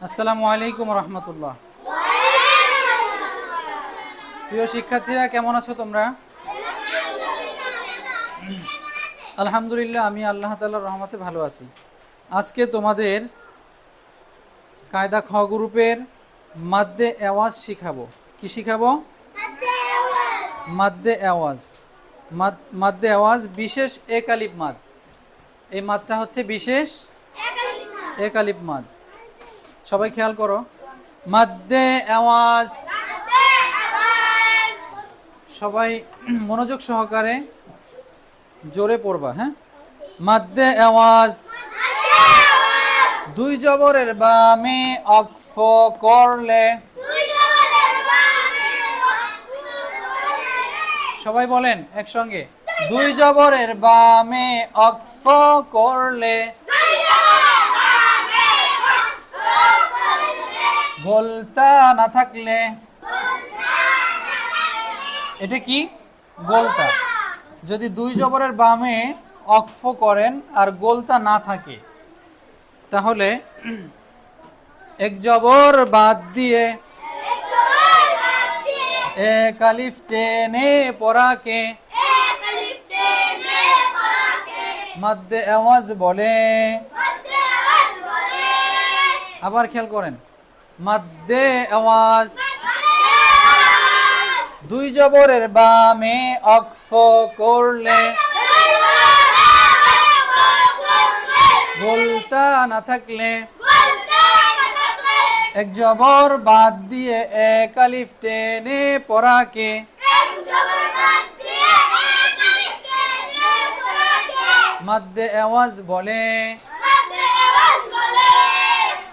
আসসালামু আলাইকুম রহমতুল্লাহ। প্রিয় শিক্ষার্থীরা কেমন আছো তোমরা? আলহামদুলিল্লাহ আমি আল্লাহ তাল্লাহর রহমতে ভালো আছি। আজকে তোমাদের কায়দা খ গ্রুপের মাদ্দে আওয়াজ শিখাবো। কি শিখাবো? মাদ্দে আওয়াজ। মাদ- মাদ্দে আওয়াজ বিশেষ একালিপ মাদ। এই মাদটা হচ্ছে বিশেষ একালিপ মাদ। সবাই খেয়াল করো। মাদ্দে আওয়াজ। সবাই মনোযোগ সহকারে জোরে পড়বা হ্যাঁ? মাদ্দে আওয়াজ। দুই জবরের বামে অক্ফ করলে। সবাই বলেন একসঙ্গে। দুই জবরের বামে অক্ফ করলে। গোলতা না থাকলে? এটা কি? গোলতা যদি দুই জবরের বামে অক্ফ করেন আর গোলতা না থাকে তাহলে এক জবর বাদ দিয়ে এক আলিফ টেনে পড়াকে মাদ্দে আওয়াজ বলে। আবার খেয়াল করেন। মাদ্দে আওয়াজ। দুই জবরের বামে অক্ফ করলে। বলতা না থাকলে। এক জবর বাদ দিয়ে এক আলিফ টেনে পড়াকে। মাদ্দে আওয়াজ বলে।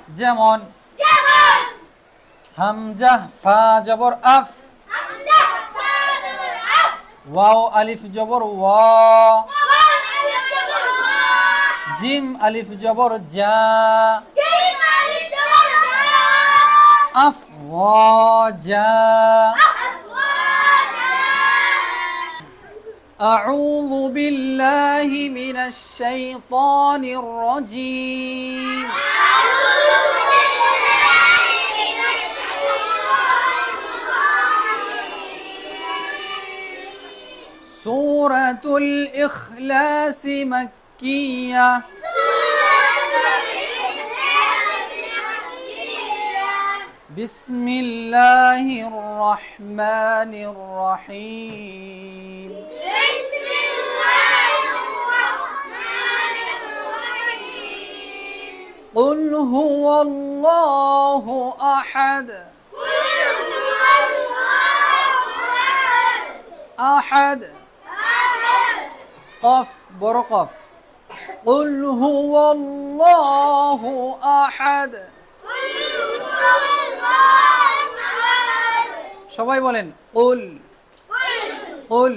যেমন হামজা ফা জবর আফ ওয়াও আলিফ জবর ওয়া জিম আলিফ জবর জা আফ ওয়া জা أعوذ بالله من الشيطان الرجيم سورة الإخلاص مكية. بسم الله الرحمن الرحيم. قل هو الله أحد. أحد. قف برقف قل هو الله أحد সবাই বলেন قل قل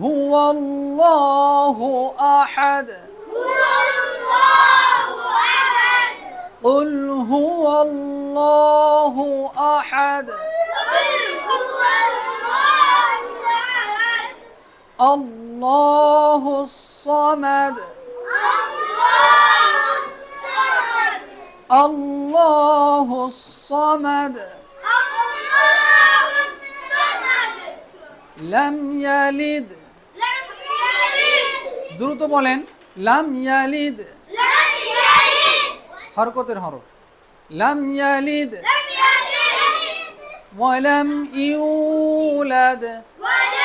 هو الله أحد قل هو الله أحد Allahu samed. Allahu samed. Allahu samed. Allahu samed. Lem yalid. Lem yalid. দ্রুত বলেন লাম ইয়ালিদ লাম ইয়ালিদ হরকতের হরফ লাম ইয়ালিদ লাম ইয়ালিদ ওয়ালাম ইউলাদ ওয়ালাম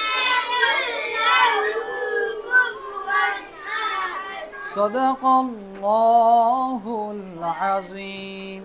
صدق الله العظيم.